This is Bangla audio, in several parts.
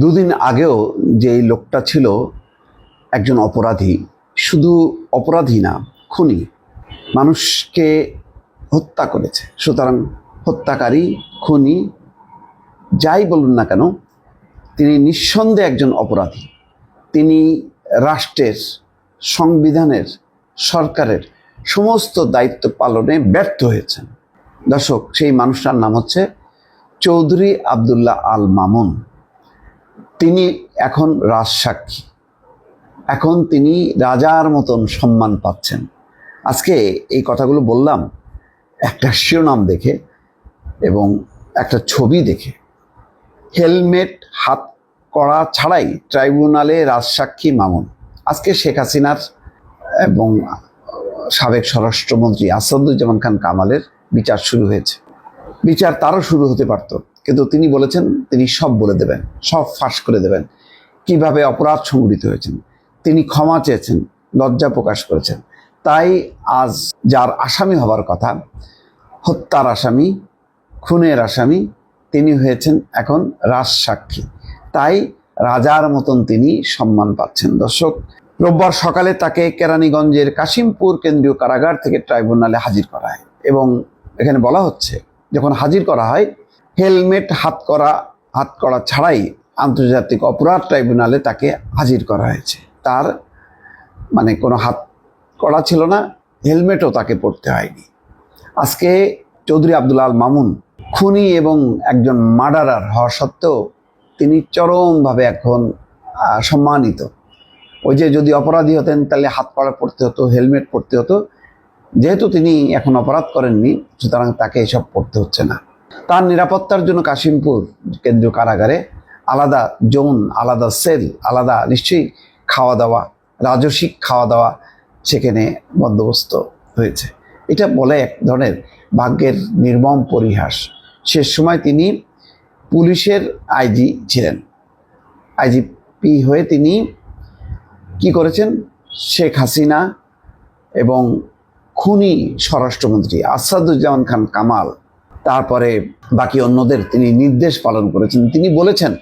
দুদিন আগেও যে লোকটা ছিল একজন অপরাধী, শুধু অপরাধী না, খুনি, মানুষকে হত্যা করেছে। সুতরাং হত্যাকারী, খুনি, যাই বলুন না কেন, তিনি নিঃসন্দেহে একজন অপরাধী। তিনি রাষ্ট্রের, সংবিধানের, সরকারের সমস্ত দায়িত্ব পালনে ব্যর্থ হয়েছেন। দর্শক, সেই মানুষটার নাম হচ্ছে চৌধুরী আবদুল্লাহ আল মামুন। তিনি এখন রাজসাক্ষী। এখন তিনি রাজার মতন সম্মান পাচ্ছেন। আজকে এই কথাগুলো বললাম, একটা শিরোনাম দেখে এবং একটা ছবি দেখে। হেলমেট, হাত করা ছাড়াই ট্রাইব্যুনালে রাজসাক্ষী মামুন। আজকে শেখ হাসিনার এবং সাবেক স্বরাষ্ট্রমন্ত্রী আসাদুজ্জামান খান কামালের বিচার শুরু হয়েছে। বিচার তারও শুরু হতে পারত। কিন্তু তিনি বলেছেন, তিনি সব বলে দেবেন, সব ফাঁস করে দেবেন। কীভাবে অপরাধ সংঘটিত হয়েছেন? তিনি ক্ষমা চেয়েছেন, লজ্জা প্রকাশ করেছেন। তাই আজ যার আসামি হবার কথা, হত্যার আসামি, খুনের আসামি, তিনি হয়েছেন এখন রাজসাক্ষী তাই রাজার মতন তিনি সম্মান পাচ্ছেন। দর্শক, রোববার সকালে তাকে কেরানীগঞ্জের কাশিমপুর কেন্দ্রীয় কারাগার থেকে ট্রাইব্যুনালে হাজির করা হয় এবং এখানে বলা হচ্ছে, যখন হাজির করা হয় হেলমেট হাত করা হাত করা ছাড়াই আন্তর্জাতিক অপরাধ ট্রাইব্যুনালে তাকে হাজির করা হয়েছে। তার মানে কোনো হাত করা ছিল না, হেলমেটও তাকে পরতে হয়নি। আজকে চৌধুরী আব্দুল আল মামুন খুনি এবং একজন মার্ডারার হওয়া সত্ত্বেও তিনি চরমভাবে এখন সম্মানিত। ওই যে যদি অপরাধী হতেন, তাহলে হাত পাড়া পড়তে হতো, হেলমেট পরতে হতো। যেহেতু তিনি এখন অপরাধ করেননি, সুতরাং তাকে এসব পড়তে হচ্ছে না। তার নিরাপত্তার জন্য কাশিমপুর কেন্দ্রীয় কারাগারে আলাদা জোন, আলাদা সেল, আলাদা নিশ্চয়ই খাওয়া দাওয়া রাজসিক খাওয়া দাওয়া সেখানে বন্দোবস্ত হয়েছে। এটা বলে এক ধরনের ভাগ্যের নির্মম পরিহাস। সে সময় তিনি পুলিশের আইজি ছিলেন। আইজিপি হয়ে তিনি কি করেছেন? শেখ হাসিনা এবং খুনি স্বরাষ্ট্রমন্ত্রী আসাদুজ্জামান খান কামাল তারপরে বাকি অন্যদের তিনি নির্দেশ পালন করেছেন। তিনি বলেছেন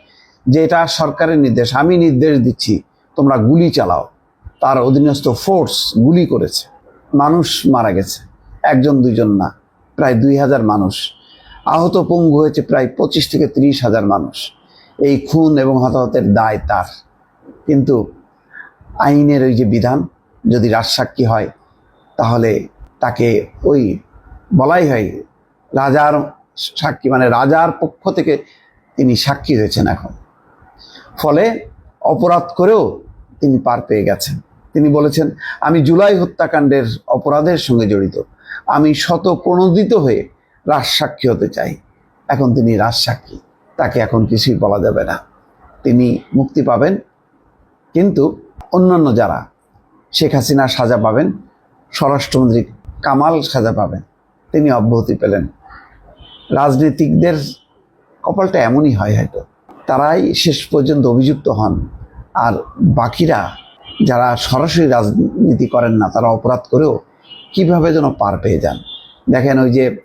যে এটা সরকারের নির্দেশ, আমি নির্দেশ দিচ্ছি, তোমরা গুলি চালাও। তার অধীনস্থ ফোর্স গুলি করেছে। মানুষ মারা গেছে। একজন, দুইজন না, প্রায় দুই হাজার মানুষ। আহত পঙ্গু হয়েছে প্রায় পঁচিশ থেকে তিরিশ হাজার মানুষ। এই খুন এবং হতাহতের দায় তার। কিন্তু আইনের ওই যে বিধান, যদি রাজসাক্ষী হয়, তাহলে তাকে ওই বলাই হয় রাজার সাক্ষী মানে রাজার পক্ষ থেকে তিনি সাক্ষী হয়েছেন এখন। ফলে অপরাধ করেও তিনি পার পেয়ে গেছেন। তিনি বলেছেন, আমি জুলাই হত্যাকাণ্ডের অপরাধের সঙ্গে জড়িত। আমি শত প্রণোদিত হয়ে রাজসাক্ষী হতে চাই। এখন তিনি রাজসাক্ষী তাকে এখন কিছুই বলা যাবে না। তিনি মুক্তি পাবেন, কিন্তু অন্যান্য যারা, শেখ হাসিনা সাজা পাবেন, স্বরাষ্ট্রমন্ত্রী কামাল সাজা পাবেন। তিনি অব্যাহতি পেলেন। রাজনীতিকদের কপালটা এমনই হয় হয়তো। তারাই শেষ পর্যন্ত অভিযুক্ত হন। আর বাকিরা যারা সরাসরি রাজনীতি করেন না, তারা অপরাধ করেও কীভাবে যেন পার পেয়ে যান। দেখেন ওই যে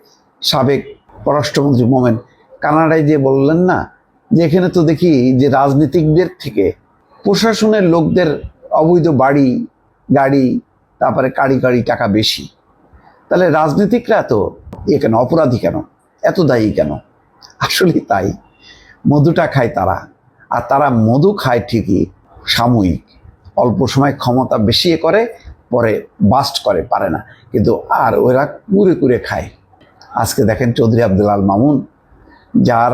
সাবেক পররাষ্ট্রমন্ত্রী মোমেন, কানাডায় যে বললেন না, যে এখানে তো দেখি যে রাজনীতিকদের থেকে প্রশাসনের লোকদের অবৈধ বাড়ি, গাড়ি, তারপরে কাড়ি কাড়ি টাকা বেশি। তাহলে রাজনীতিকরা তো এখানে অপরাধী কেন? এত দায়ী কেন? আসলে তাই। মধুটা খায় তারা আর তারা মধু খায় ঠিকই সাময়িক। অল্প সময় ক্ষমতা বেশি করে পরে বাস্ট করে পারে না। কিন্তু আর ওরা কুরে কুরে খায়। আজকে দেখেন চৌধুরী আল মামুন যার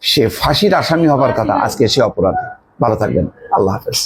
সে ফাঁসির আসামি হবার কথা আজকে সে অপরাধী। ভালো থাকবেন। আল্লাহ হাফেজ।